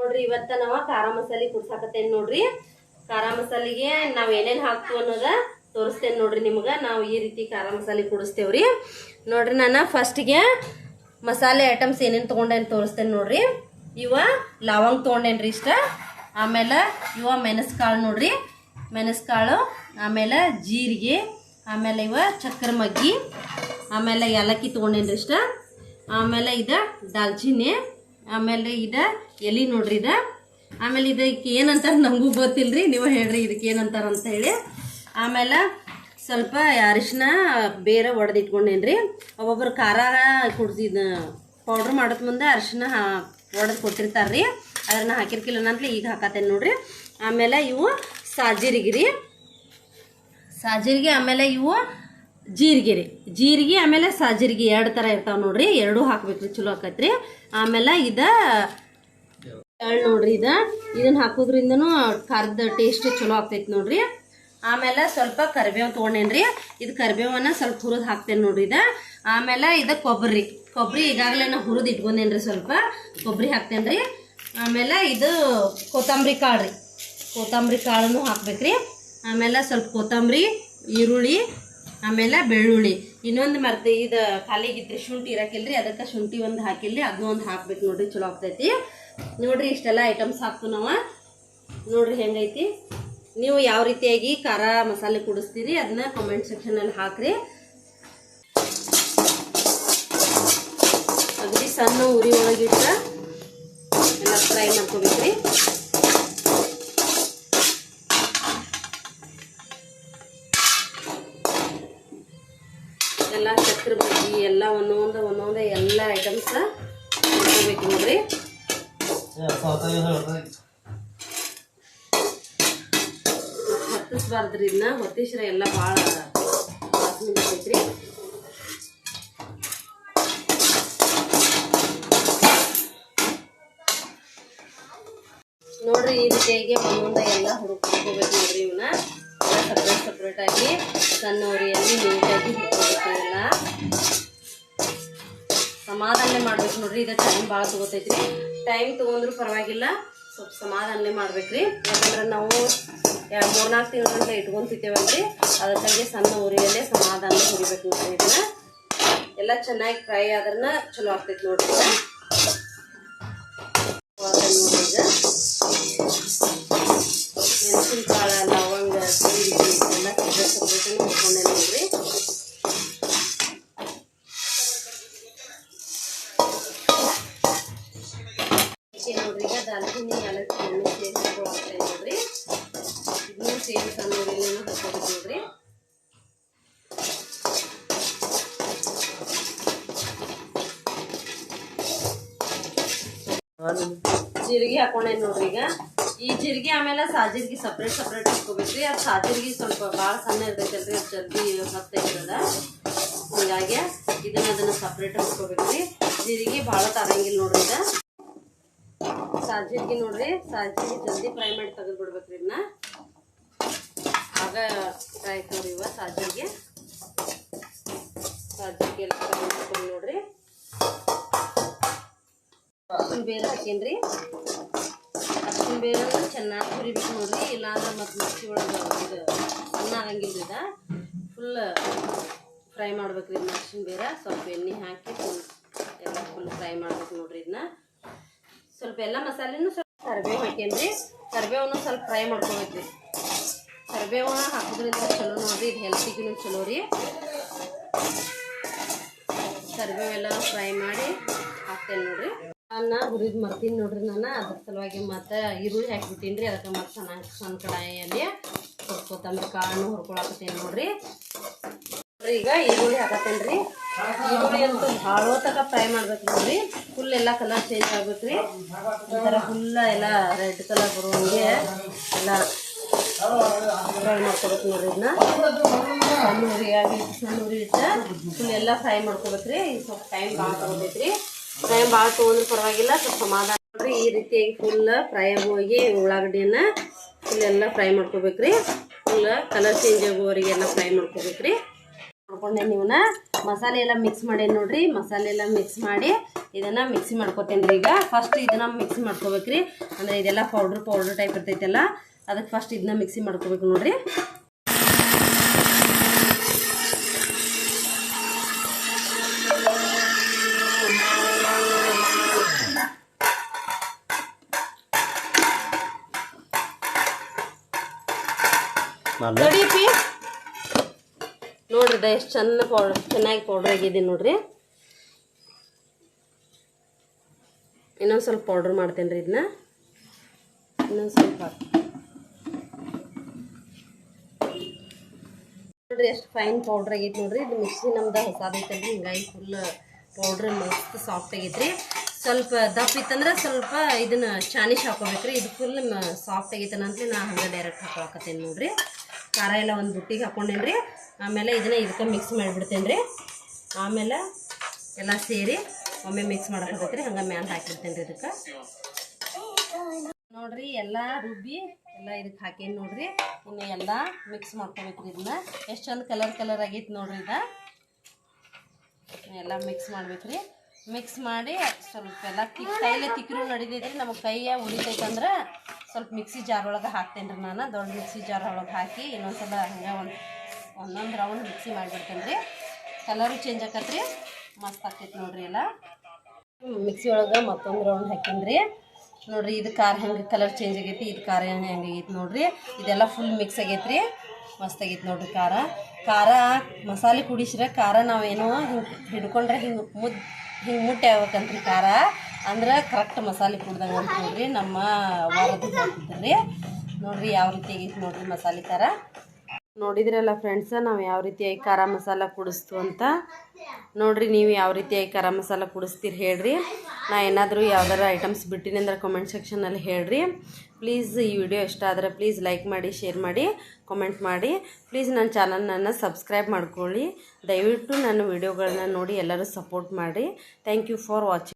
ನೋಡ್ರಿ, ಇವತ್ತ ನಾವ ಖಾರ ಮಸಾಲೆ ಕುಡ್ಸಾಕತ್ತೇನ್ ನೋಡ್ರಿ. ಖಾರ ಮಸಾಲಿಗೆ ನಾವ್ ಏನೇನ್ ಹಾಕ್ತು ಅನ್ನೋದ ತೋರಿಸ್ತೇನೆ ನೋಡ್ರಿ ನಿಮ್ಗ. ನಾವು ಈ ರೀತಿ ಖಾರ ಮಸಾಲೆ ಕುಡಿಸ್ತೇವ್ರಿ. ನೋಡ್ರಿ ನಾನು ಫಸ್ಟ್ಗೆ ಮಸಾಲೆ ಐಟಮ್ಸ್ ಏನೇನು ತೊಗೊಂಡೇನು ತೋರಿಸ್ತೇನೆ ನೋಡ್ರಿ. ಇವ ಲವಂಗ್ ತೊಗೊಂಡೇನ್ರಿ ಇಷ್ಟ. ಆಮೇಲೆ ಇವ ಮೆಣಸ್ಕಾಳು ನೋಡ್ರಿ. ಮೆಣಸ್ಕಾಳು, ಆಮೇಲೆ ಜೀರಿಗೆ, ಆಮೇಲೆ ಇವ ಚಕ್ರ ಮಗ್ಗಿ ಆಮೇಲೆ ಏಲಕ್ಕಿ ತೊಗೊಂಡೇನ್ರಿ ಇಷ್ಟ. ಆಮೇಲೆ ಇದ ದಾಲ್ಚಿನ್ನಿ. ಆಮೇಲೆ ಇದ ಎಲಿ ನೋಡ್ರಿ ಇದ. ಆಮೇಲೆ ಇದಕ್ಕೆ ಏನಂತಾರ ನಮಗೂ ಗೊತ್ತಿಲ್ರಿ, ನೀವು ಹೇಳ್ರಿ ಇದಕ್ಕೆ ಏನಂತಾರ ಅಂತ ಹೇಳಿ. ಆಮೇಲೆ ಸ್ವಲ್ಪ ಅರಿಶಿನ, ಬೇರೆ ಒಡೆದಿಟ್ಕೊಂಡೇನ್ರಿ. ಒಬ್ಬೊಬ್ರು ಖಾರ ಕುಡ್ದಿದ ಪೌಡ್ರ್ ಮಾಡೋದ್ ಮುಂದೆ ಅರಿಶಿನ ಒಡೆದು ಕೊಟ್ಟಿರ್ತಾರ್ರಿ. ಅದನ್ನ ಹಾಕಿರ್ಕಿಲ್ಲ ಈಗ ಹಾಕತ್ತೇನೆ ನೋಡ್ರಿ. ಆಮೇಲೆ ಇವು ಸಾಜಿರಿಗಿರಿ. ರೀ ಸಾಜೀರಿಗೆ ಆಮೇಲೆ ಇವು ಜೀರಿಗೆ ರೀ ಜೀರಿಗೆ ಆಮೇಲೆ ಸಾಜೀರಿಗೆ ಎರಡು ಥರ ಇರ್ತಾವೆ ನೋಡ್ರಿ. ಎರಡೂ ಹಾಕ್ಬೇಕು ರೀ ಚಲೋ ಆಕತ್ರಿ. ಆಮೇಲೆ ಇದು ಎಳ್ಳು ನೋಡ್ರಿ ಇದು. ಇದನ್ನ ಹಾಕೋದ್ರಿಂದನೂ ಖಾರದ ಟೇಸ್ಟ್ ಚಲೋ ಆಗ್ತೈತಿ ನೋಡ್ರಿ. ಆಮೇಲೆ ಸ್ವಲ್ಪ ಕರಿಬೇವು ತೊಗೊಂಡೇನ್ರಿ. ಇದು ಕರಿಬೇವನ್ನ ಸ್ವಲ್ಪ ಹುರಿದು ಹಾಕ್ತೇನೆ ನೋಡ್ರಿ ಇದು. ಆಮೇಲೆ ಇದು ಕೊಬ್ಬರಿ ಕೊಬ್ಬರಿ ಈಗಾಗಲೇ ನಾ ಹುರಿದು ಇಟ್ಕೊಂಡೇನ್ರಿ ಸ್ವಲ್ಪ. ಕೊಬ್ಬರಿ ಹಾಕ್ತೇನೆ ರೀ ಆಮೇಲೆ ಇದು ಕೊತ್ತಂಬರಿ ಕಾಳು ರೀ ಕೊತ್ತಂಬರಿ ಕಾಳನ್ನು ಹಾಕ್ಬೇಕ್ರಿ. ಆಮೇಲೆ ಸ್ವಲ್ಪ ಕೊತ್ತಂಬರಿ, ಈರುಳ್ಳಿ ಆಮೇಲೆ ಬೆಳ್ಳುಳ್ಳಿ. ಇನ್ನೊಂದು ಮರ್ತೆ ಇದು ಖಾಲಿಗಿದ್ರೆ ಶುಂಠಿ ಇರಕ್ಕಿಲ್ರಿ ಅದಕ್ಕೆ ಶುಂಠಿ ಒಂದು ಹಾಕಿಲ್ರಿ ಅದನ್ನ ಒಂದು ಹಾಕ್ಬೇಕು ನೋಡ್ರಿ, ಚಲೋ ಆಗ್ತೈತಿ. ನೋಡ್ರಿ ಇಷ್ಟೆಲ್ಲ ಐಟಮ್ಸ್ ಹಾಕ್ತು ನಾವು. ನೋಡ್ರಿ ಹೆಂಗೈತಿ. ನೀವು ಯಾವ ರೀತಿಯಾಗಿ ಖಾರ ಮಸಾಲೆ ಕುಡಿಸ್ತೀರಿ, ಅದನ್ನ ಕಮೆಂಟ್ ಸೆಕ್ಷನಲ್ಲಿ ಹಾಕ್ರಿ. ಅಗದಿ ಸಣ್ಣ ಉರಿ ಒಳಗಿಟ್ಟ ಎಲ್ಲ ಫ್ರೈ ಮಾಡ್ಕೋಬೇಕ್ರಿ. ಮಾಡ್ಕೋಬೇಕು ನೋಡ್ರಿ. ಹತ್ತಿಸ್ಬಾರ್ದ್ರಿ ಇದನ್ನ ಹೊತ್ತಿಸ್ರ ಎಲ್ಲ ಭಾಳ ವಾಸನೆ ಬರ್ತೈತ್ರಿ. ನೋಡ್ರಿ ಈ ರೀತಿಯಾಗಿ ಒಂದೊಂದ ಎಲ್ಲ ಹುಡುಕೋಬೇಕು ನೋಡ್ರಿ ಇವನ್ನ ಸಪ್ರೇಟ್ ಸಪ್ರೇಟ್ ಆಗಿ ಸಣ್ಣ ನೀಟಾಗಿ ಹುಡ್ಕೋಬೇಕು ಎಲ್ಲ ಸಮಾಧಾನ ಮಾಡ್ಬೇಕು ನೋಡ್ರಿ, ಇದು ಟೈಮ್ ಭಾಳ ತಗೋತೈತ್ರಿ. ಟೈಮ್ ತಗೊಂಡ್ರು ಪರವಾಗಿಲ್ಲ, ಸ್ವಲ್ಪ ಸಮಾಧಾನಲೆ ಮಾಡ್ಬೇಕ್ರಿ. ಯಾಕಂದ್ರೆ ನಾವು ಎರಡು ಮೂರ್ನಾಲ್ಕು ತಿಂಗಳ ಗಂಟೆ ಇಟ್ಕೊಂತಿದ್ದೇವಲ್ರಿ ಅದಕ್ಕಾಗಿ ಸಣ್ಣ ಉರಿಯಲ್ಲೇ ಸಮಾಧಾನ ಹುರಿಬೇಕು ನೋಡ್ರಿ ಇದನ್ನ. ಎಲ್ಲ ಚೆನ್ನಾಗಿ ಫ್ರೈ ಆದ್ರನ್ನ ಚಲೋ ಆಗ್ತೈತಿ ನೋಡ್ರಿ. ಮೆಣಸಿನ ಈಗ. ಮೆಣಸಿನ್ಕಾಳು ಲವಂಗ ಜೀರಿಗೆ ಹಾಕೊಂಡೇನಿ ನೋಡ್ರಿ ಈಗ. ಈ ಜೀರಿಗೆ ಆಮೇಲೆ ಸಾಜಿರ್ಗಿ ಸಪ್ರೇಟ್ ಸಪ್ರೇಟ್ ಇಟ್ಕೋಬೇಕ್ರಿ. ಅದು ಸಾಜಿರ್ಗಿ ಸ್ವಲ್ಪ ಭಾಳ ಸಣ್ಣ ಇರ್ತೈತಲ್ರಿ ಅದು ಜಲ್ದಿ ಹತ್ತೈತದ ಹೀಗಾಗಿ ಇದನ್ನ ಅದನ್ನ ಸಪ್ರೇಟ್ ಹಾಕೋಬೇಕ್ರಿ ಜೀರಿಗೆ ಭಾಳ ತರಂಗಿಲ್ಲ ನೋಡ್ರಿ ಈಗ ಸಾಜಿರ್ಗಿ ನೋಡ್ರಿ, ಸಾಜಿರ್ಗಿ ಜಲ್ದಿ ಫ್ರೈ ಮಾಡಿ ತೆಗೆದು ಬಿಡ್ಬೇಕ್ರಿ ಇದನ್ನ ಆಗ ಫ್ರೈ ಇವ ಸಾಜಿರ್ಗೆ. ಸಾಜೀರಿಗೆ ಎಲ್ಲ ಅರ್ಶಿನ ಬೇರೆ ಹಾಕೇನ್ರಿ? ಅರ್ಶಿನ ಬೇರೆ ಚೆನ್ನಾಗಿ ಹುರಿಬೇಕು ನೋಡ್ರಿ. ಇಲ್ಲಾಂದ್ರೆ ಮತ್ತೆ ಮಿಕ್ಸಿ ಒಳಗೆ ಇದು ಅನ್ನ ಆಗಂಗಿಲ್ಲ ಫುಲ್ ಫ್ರೈ ಮಾಡ್ಬೇಕ್ರಿ ಇದನ್ನ ಅರ್ಶಿನ ಬೇರೆ ಸ್ವಲ್ಪ ಎಣ್ಣೆ ಹಾಕಿ ಫುಲ್ ಎಲ್ಲ ಫುಲ್ ಫ್ರೈ ಮಾಡ್ಬೇಕು ನೋಡ್ರಿ ಇದನ್ನ ಸ್ವಲ್ಪ ಎಲ್ಲ ಮಸಾಲೆನೂ ಸ್ವಲ್ಪ ಕರಿಬೇವು ರೀ ಕರಿಬೇವನು ಸ್ವಲ್ಪ ಫ್ರೈ ಮಾಡ್ಕೋಬೇಕ್ರಿ. ಕರಿಬೇವು ಹಾಕೋದ್ರಿಂದ ಚಲೋ ನೋಡ್ರಿ. ಇದು ಹೆಲ್ತಿಗೂ ಚಲೋ ರೀ. ಕರಿಬೇವೆಲ್ಲ ಫ್ರೈ ಮಾಡಿ ಹಾಕ್ತೇನೆ ನೋಡ್ರಿ. ಅನ್ನ ಹುರಿದು ಮರ್ತೀನಿ ನೋಡ್ರಿ ನಾನು. ಅದ್ರ ಸಲುವಾಗಿ ಮತ್ತೆ ಈರುಳ್ಳಿ ಹಾಕ್ಬಿಟ್ಟೀನಿ ರೀ. ಅದಕ್ಕೆ ಮತ್ತೆ ಚೆನ್ನಾಗಿ ಸಣ್ಣ ಕಡಾಯಿಯಲ್ಲಿ ಸ್ವಲ್ಪ ಕೊತ್ತಂಬರಿ ಕಾಳನ್ನು ಹುರ್ಕೊಳಕತ್ತೇನೆ ನೋಡ್ರಿ. ಈಗ ಈರುಳ್ಳಿ ಹಾಕತ್ತೇನೆ ರೀ. ಈರುಳ್ಳಿ ಅಂತೂ ಭಾಳ ತನಕ ಫ್ರೈ ಮಾಡ್ಬೇಕು ನೋಡ್ರಿ. ಫುಲ್ ಎಲ್ಲ ಕಲರ್ ಚೇಂಜ್ ಆಗ್ಬೇಕ್ರಿ. ಒಂಥರ ಫುಲ್ಲ ಎಲ್ಲ ರೆಡ್ ಕಲರ್ ಬರುವಂಗೆ ಎಲ್ಲ ಫ್ರೈ ಮಾಡ್ಕೊಬೇಕು ನೋಡ್ರಿ ಇದನ್ನ ಸಣ್ಣ ಹುರಿಯಾಗಿ ಸಣ್ಣ ಹುರಿ ಇಟ್ಟು ಫುಲ್ ಎಲ್ಲ ಫ್ರೈ ಮಾಡ್ಕೊಬೇಕು ರೀ ಸ್ವಲ್ಪ ಟೈಮ್ ಭಾಳ ತಗೋತೈತ್ರಿ ಟೈಮ್ ಭಾಳ ತೊಗೊಂಡ್ರು ಪರವಾಗಿಲ್ಲ, ಸ್ವಲ್ಪ ಸಮಾಧಾನ ನೋಡ್ರಿ ಈ ರೀತಿಯಾಗಿ ಫುಲ್ ಫ್ರೈ ಆಗೋಗಿ ಉಳ್ಳಾಗಡ್ಡಿಯನ್ನ ಫುಲ್ಲೆಲ್ಲ ಫ್ರೈ ಮಾಡ್ಕೋಬೇಕ್ರಿ. ಫುಲ್ ಕಲರ್ ಚೇಂಜ್ ಆಗುವವರೆಗೆಲ್ಲ ಫ್ರೈ ಮಾಡ್ಕೋಬೇಕ್ರಿ. ಮಾಡ್ಕೊಂಡೆ ನೀವನ್ನ ಮಸಾಲೆ ಎಲ್ಲ ಮಿಕ್ಸ್ ಮಾಡೇನಿ ನೋಡ್ರಿ. ಮಸಾಲೆ ಎಲ್ಲ ಮಿಕ್ಸ್ ಮಾಡಿ ಇದನ್ನ ಮಿಕ್ಸಿ ಮಾಡ್ಕೋತೇನೆ ರೀ ಈಗ. ಫಸ್ಟ್ ಇದನ್ನ ಮಿಕ್ಸಿ ಮಾಡ್ಕೋಬೇಕ್ರಿ. ಅಂದ್ರೆ ಇದೆಲ್ಲ ಪೌಡ್ರ್ ಪೌಡ್ರ್ ಟೈಪ್ ಇರ್ತೈತಲ್ಲ ಅದಕ್ಕೆ ಫಸ್ಟ್ ಇದನ್ನ ಮಿಕ್ಸಿ ಮಾಡ್ಕೋಬೇಕು ನೋಡ್ರಿ. ನೋಡ್ರಿ ಎಷ್ಟು ಚೆನ್ನ ಪೌಡರ್ ಚೆನ್ನಾಗಿ ಪೌಡ್ರ್ ಆಗಿದೆ ನೋಡ್ರಿ. ಇನ್ನೊಂದು ಸ್ವಲ್ಪ ಪೌಡ್ರ್ ಮಾಡ್ತೇನೆ ರೀ ಇದನ್ನ ಇನ್ನೊಂದು ಸ್ವಲ್ಪ. ನೋಡ್ರಿ, ಎಷ್ಟು ಫೈನ್ ಪೌಡ್ರ್ ಆಗೈತೆ ನೋಡ್ರಿ. ಇದು ಮಿಕ್ಸಿ ನಮ್ದು ಹೊಸದೈತಲ್ರಿ, ಹಿಂಗಾಗಿ ಫುಲ್ ಪೌಡ್ರ್ ಮಸ್ತ್ ಸಾಫ್ಟ್ ಆಗೈತ್ರಿ. ಸ್ವಲ್ಪ ದಪ್ಪ ಇತ್ತಂದ್ರೆ ಸ್ವಲ್ಪ ಇದನ್ನ ಚಾನಿಶ್ ಹಾಕೋಬೇಕ್ರಿ. ಇದು ಫುಲ್ ಸಾಫ್ಟ್ ಅಂತಲೇ ನಾ ಹಂಗೆ ಡೈರೆಕ್ಟ್ ಹಾಕೊಳಕತ್ತೇನೆ ನೋಡ್ರಿ. ಖಾರ ಎಲ್ಲ ಒಂದು ಬುಟ್ಟಿಗೆ ಹಾಕೊಂಡೇನ್ರಿ. ಆಮೇಲೆ ಇದನ್ನ ಇದಕ್ಕೆ ಮಿಕ್ಸ್ ಮಾಡಿಬಿಡ್ತೇನೆ ರೀ ಆಮೇಲೆ ಎಲ್ಲ ಸೇರಿ ಒಮ್ಮೆ ಮಿಕ್ಸ್ ಮಾಡಕತ್ತೈತ್ರಿ ಹಂಗೆ ಮ್ಯಾಲ ಹಾಕಿರ್ತೇನೆ ರೀ ಇದಕ್ಕೆ. ನೋಡಿರಿ, ಎಲ್ಲ ರುಬ್ಬಿ ಎಲ್ಲ ಇದಕ್ಕೆ ಹಾಕೇನಿ ನೋಡಿರಿ. ಇನ್ನು ಎಲ್ಲ ಮಿಕ್ಸ್ ಮಾಡ್ಕೋಬೇಕ್ರಿ ಇದನ್ನ. ಎಷ್ಟು ಚಂದ ಕಲರ್ ಕಲರ್ ಆಗೈತೆ ನೋಡಿರಿ ಇದು. ಎಲ್ಲ ಮಿಕ್ಸ್ ಮಾಡ್ಬೇಕು ರೀ ಮಿಕ್ಸ್ ಮಾಡಿ ಸ್ವಲ್ಪ ಎಲ್ಲ ತಿಕ್ ಕೈಲೇ ತಿಕ್ಕರು ರೀ ನಮಗೆ ಕೈಯ ಉಳಿತೈತಂದ್ರೆ ಸ್ವಲ್ಪ ಮಿಕ್ಸಿ ಜಾರ್ ಒಳಗೆ ಹಾಕ್ತೇನೆ ರೀ ನಾನು. ದೊಡ್ಡ ಮಿಕ್ಸಿ ಜಾರ್ ಒಳಗೆ ಹಾಕಿ ಇನ್ನೊಂದ್ಸಲ ಹಂಗೆ ಒಂದು ಒಂದೊಂದು ರೌಂಡ್ ಮಿಕ್ಸಿ ಮಾಡಿಬಿಡ್ತೇನೆ ರೀ ಕಲರು ಚೇಂಜ್ ಆಕತ್ರಿ. ಮಸ್ತ್ ಆಗ್ತೈತೆ ನೋಡ್ರಿ ಎಲ್ಲ. ಮಿಕ್ಸಿ ಒಳಗೆ ಮತ್ತೊಂದು ರೌಂಡ್ ಹಾಕಿನ್ರಿ. ನೋಡ್ರಿ ಇದು ಖಾರ ಹೆಂಗೆ ಕಲರ್ ಚೇಂಜ್ ಆಗೈತಿ, ಇದು ಖಾರ ಹೆಂಗೆ ಆಗೈತಿ ನೋಡ್ರಿ. ಇದೆಲ್ಲ ಫುಲ್ ಮಿಕ್ಸ್ ಆಗೈತ್ರಿ. ಮಸ್ತ್ ಆಗೈತಿ ನೋಡ್ರಿ ಖಾರ. ಖಾರ ಮಸಾಲೆ ಕುಡಿಸ್ರೆ ಖಾರ ನಾವೇನೋ ಹಿಂಗೆ ಹಿಡ್ಕೊಂಡ್ರೆ ಹಿಂಗೆ ಮುದ್ದೆ ಹಿಂಗೆ ಮುಟ್ಟೆ ಆಗ್ಬೇಕಂತ್ರಿ ಖಾರ. ಅಂದ್ರೆ ಕರೆಕ್ಟ್ ಮಸಾಲೆ ಕುಡ್ದಂಗೆ ಅಂತ ನೋಡ್ರಿ. ನಮ್ಮ ಹೇಳ್ತಿದ್ರಿ ನೋಡ್ರಿ ಯಾವ ರೀತಿ ಆಗೈತಿ ನೋಡ್ರಿ ಮಸಾಲೆ ಖಾರ ನೋಡಿದ್ರಲ್ಲ ಫ್ರೆಂಡ್ಸ ನಾವು ಯಾವ ರೀತಿಯಾಗಿ ಖಾರ ಮಸಾಲ ಕುಡಿಸ್ತು ಅಂತ. ನೋಡ್ರಿ ನೀವು ಯಾವ ರೀತಿಯಾಗಿ ಖಾರ ಮಸಾಲ ಕುಡಿಸ್ತೀರಿ ಹೇಳ್ರಿ. ನಾ ಏನಾದರೂ ಯಾವ್ದಾರು ಐಟಮ್ಸ್ ಬಿಟ್ಟಿನಿ ಅಂದ್ರೆ ಕಮೆಂಟ್ ಸೆಕ್ಷನಲ್ಲಿ ಹೇಳ್ರಿ. ಪ್ಲೀಸ್ ಈ ವಿಡಿಯೋ ಇಷ್ಟ ಆದರೆ ಪ್ಲೀಸ್ ಲೈಕ್ ಮಾಡಿ ಶೇರ್ ಮಾಡಿ ಕಾಮೆಂಟ್ ಮಾಡಿ. ಪ್ಲೀಸ್ ನನ್ನ ಚಾನಲ್ನನ್ನು ಸಬ್ಸ್ಕ್ರೈಬ್ ಮಾಡ್ಕೊಳ್ಳಿ. ದಯವಿಟ್ಟು ನನ್ನ ವಿಡಿಯೋಗಳನ್ನ ನೋಡಿ ಎಲ್ಲರೂ ಸಪೋರ್ಟ್ ಮಾಡಿ. Thank you for watching